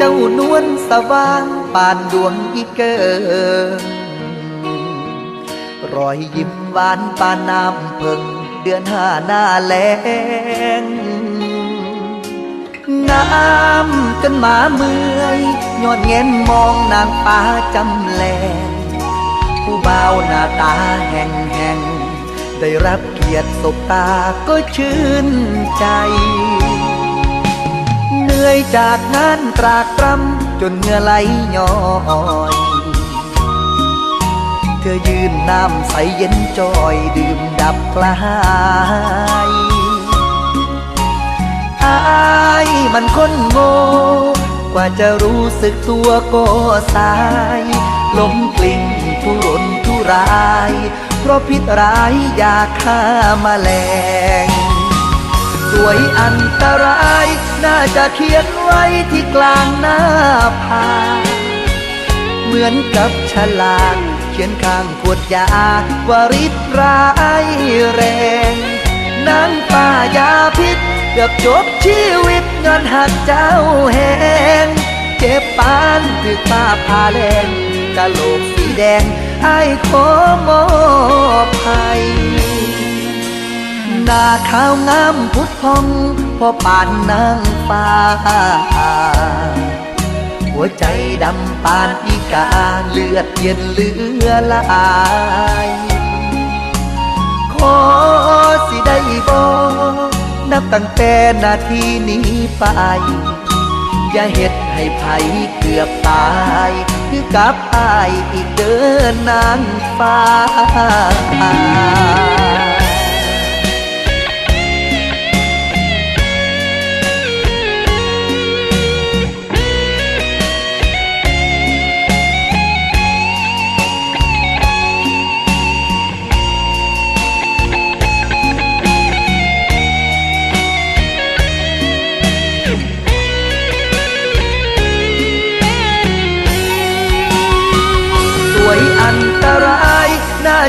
จ้านวลสว่างปานดวงอีเกิงรอยยิ้มหวานปานน้ำเพิงเดือนห้าหน้าแลงงามจนหมาเมื่อยย้อนเง้นมองนางฟ้าจำแลงผู้บ่าวหน้าตาแห่งแห่งได้รับเกียรติสบตาก็ชื่นใจ ยจากงานตรากตรำจนเหงื่อไหลย้อยเธอยืนน้ำใสเย็นจอยดื่มดับกลายอายมันคนโง่กว่าจะรู้สึกตัวก็สายล้มกลิ้งทุรนทุราย เพราะพิษร้ายยาฆ่ามาแมลง สวยอันตราย น่าจะเขียนไว้ที่กลางหน้าผาเหมือนกับฉลากเขียนข้างขวดยาว่าริตร้ายแรงนางป้ายาพิษเกือบจบชีวิตเงินหักเจ้าแหงเจ็บปานถึกป้าพาแรงกะโหลกสีแดงไอ้ขอมอบให้ หน้าขาวงามพุทธพองพอปานนางฟ้า หัวใจดำปานอีกาเลือดเย็นเหลือลายขอสิได้บอกนับตั้งแต่นาทีนี้ไป อย่าเฮ็ดให้ไผเกือบตายคือกับอายอีกเดินนางฟ้า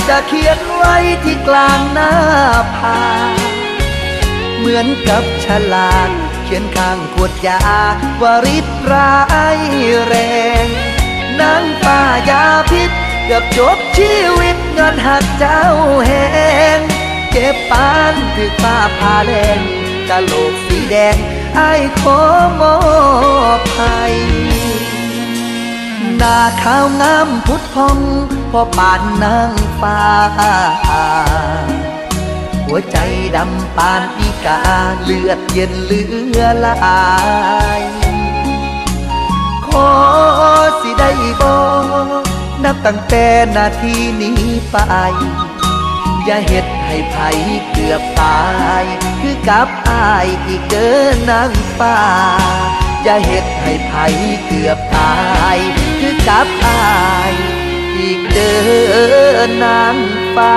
จะเขียนไว้ที่กลางหน้าผาเหมือนกับฉลากเขียนข้างขวดยาวาริตร้ายแรงนางป้ายาพิษกือบจบชีวิตเงินหักเจ้าแหงเก็บปานถึกป้าพาแดงกะโหลกสีแดงไอ้ขอมอบให้หน้าขาวงามพุทธพอง พอปานนางฟ้า หัวใจดำปานอีกาเลือดเย็นเหลือลายขอสิได้บอกนับตั้งแต่นาทีนี้ไป อย่าเฮ็ดให้ไผเกือบตาย คือกับอายอีกเดินนางฟ้า อย่าเฮ็ดให้ไผเกือบตาย คือกับอาย เดินนางฟ้า